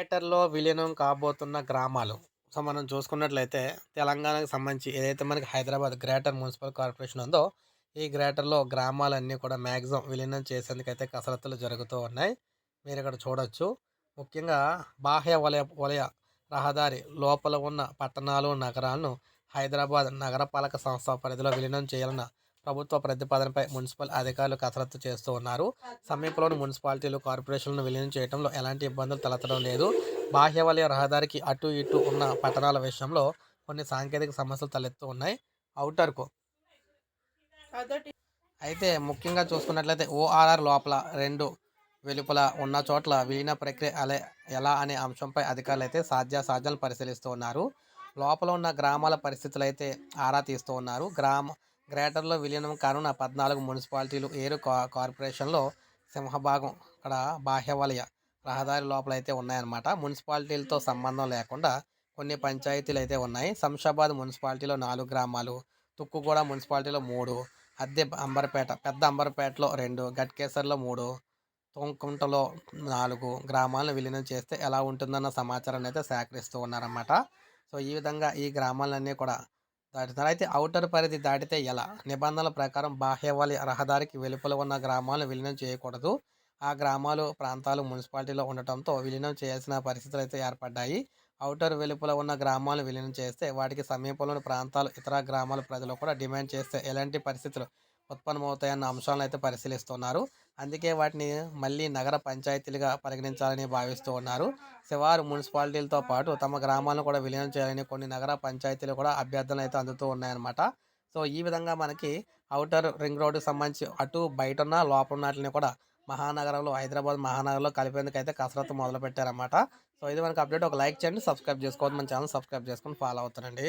గ్రేటర్‌లో విలీనం కాబోతున్న గ్రామాలు. సో, మనం చూసుకున్నట్లయితే తెలంగాణకు సంబంధించి ఏదైతే మనకి హైదరాబాద్ గ్రేటర్ మున్సిపల్ కార్పొరేషన్ ఉందో, ఈ గ్రేటర్‌లో గ్రామాలన్నీ కూడా మ్యాక్సిమం విలీనం చేసేందుకైతే కసరత్తులు జరుగుతూ ఉన్నాయి. మీరు ఇక్కడ చూడొచ్చు. ముఖ్యంగా బాహ్య వలయ వలయ రహదారి లోపల ఉన్న పట్టణాలు, నగరాలను హైదరాబాద్ నగరపాలక సంస్థ పరిధిలో విలీనం చేయాలన్న ప్రభుత్వ ప్రతిపాదనపై మున్సిపల్ అధికారులు కసరత్తు చేస్తూ ఉన్నారు. సమీపంలోని మున్సిపాలిటీలు, కార్పొరేషన్లను విలీనం చేయడంలో ఎలాంటి ఇబ్బందులు తలెత్తడం లేదు. బాహ్యవలయ రహదారికి అటూ ఇటూ ఉన్న పట్టణాల విషయంలో కొన్ని సాంకేతిక సమస్యలు తలెత్తూ ఉన్నాయి. అవుటర్కు అయితే ముఖ్యంగా చూసుకున్నట్లయితే ఓఆర్ఆర్ లోపల, రెండు వెలుపల ఉన్న చోట్ల విలీన ప్రక్రియ అలా ఎలా అనే అంశంపై అధికారులైతే సాధ్యాసాధ్యాలు పరిశీలిస్తూ ఉన్నారు. లోపల ఉన్న గ్రామాల పరిస్థితులైతే ఆరా తీస్తూ ఉన్నారు. గ్రామ గ్రేటర్‌లో విలీనం కానున్న పద్నాలుగు మున్సిపాలిటీలు, ఏరు కార్పొరేషన్‌లో సింహభాగం ఇక్కడ బాహ్యవలయ రహదారి లోపలైతే ఉన్నాయన్నమాట. మున్సిపాలిటీలతో సంబంధం లేకుండా కొన్ని పంచాయతీలైతే ఉన్నాయి. శంషాబాద్ మున్సిపాలిటీలో నాలుగు గ్రామాలు, తుక్కుగూడ మున్సిపాలిటీలో మూడు, అద్దె అంబర్పేట పెద్ద అంబర్పేటలో రెండు, గట్కేసర్లో మూడు, తుంకుంటలో నాలుగు గ్రామాలను విలీనం చేస్తే ఎలా ఉంటుందన్న సమాచారాన్ని అయితే సేకరిస్తూ ఉన్నారన్నమాట. సో, ఈ విధంగా ఈ గ్రామాలన్నీ కూడా దాటుతారు. అయితే ఔటర్ పరిధి దాటితే ఎలా? నిబంధనల ప్రకారం బాహ్యవాలి రహదారికి వెలుపల ఉన్న గ్రామాలను విలీనం చేయకూడదు. ఆ గ్రామాలు, ప్రాంతాలు మున్సిపాలిటీలో ఉండటంతో విలీనం చేయాల్సిన అయితే ఏర్పడ్డాయి. ఔటర్ వెలుపల ఉన్న గ్రామాలను విలీనం చేస్తే వాటికి సమీపంలోని ప్రాంతాలు, ఇతర గ్రామాల ప్రజలు కూడా డిమాండ్ చేస్తే ఎలాంటి పరిస్థితులు ఉత్పన్నమవుతాయన్న అంశాలను అయితే పరిశీలిస్తున్నారు. అందుకే వాటిని మళ్ళీ నగర పంచాయతీలుగా పరిగణించాలని భావిస్తూ ఉన్నారు. శివారు మున్సిపాలిటీలతో పాటు తమ గ్రామాలను కూడా విలీనం చేయాలని కొన్ని నగర పంచాయతీలు కూడా అభ్యర్థనలు అయితే అందుతూ ఉన్నాయన్నమాట. సో, ఈ విధంగా మనకి అవుటర్ రింగ్ రోడ్డుకి సంబంధించి అటు బయట ఉన్న లోపల ఉన్నట్లని కూడా మహానగరంలో హైదరాబాద్ మహానగరంలో కలిపేందుకు అయితే కసరత్తు మొదలుపెట్టారన్నమాట. సో, ఇది మనకు అప్డేట్. ఒక లైక్ చేయండి. సబ్స్క్రైబ్ చేసుకోవద్దు. మన ఛానల్ సబ్స్క్రైబ్ చేసుకొని ఫాలో అవుతానండి.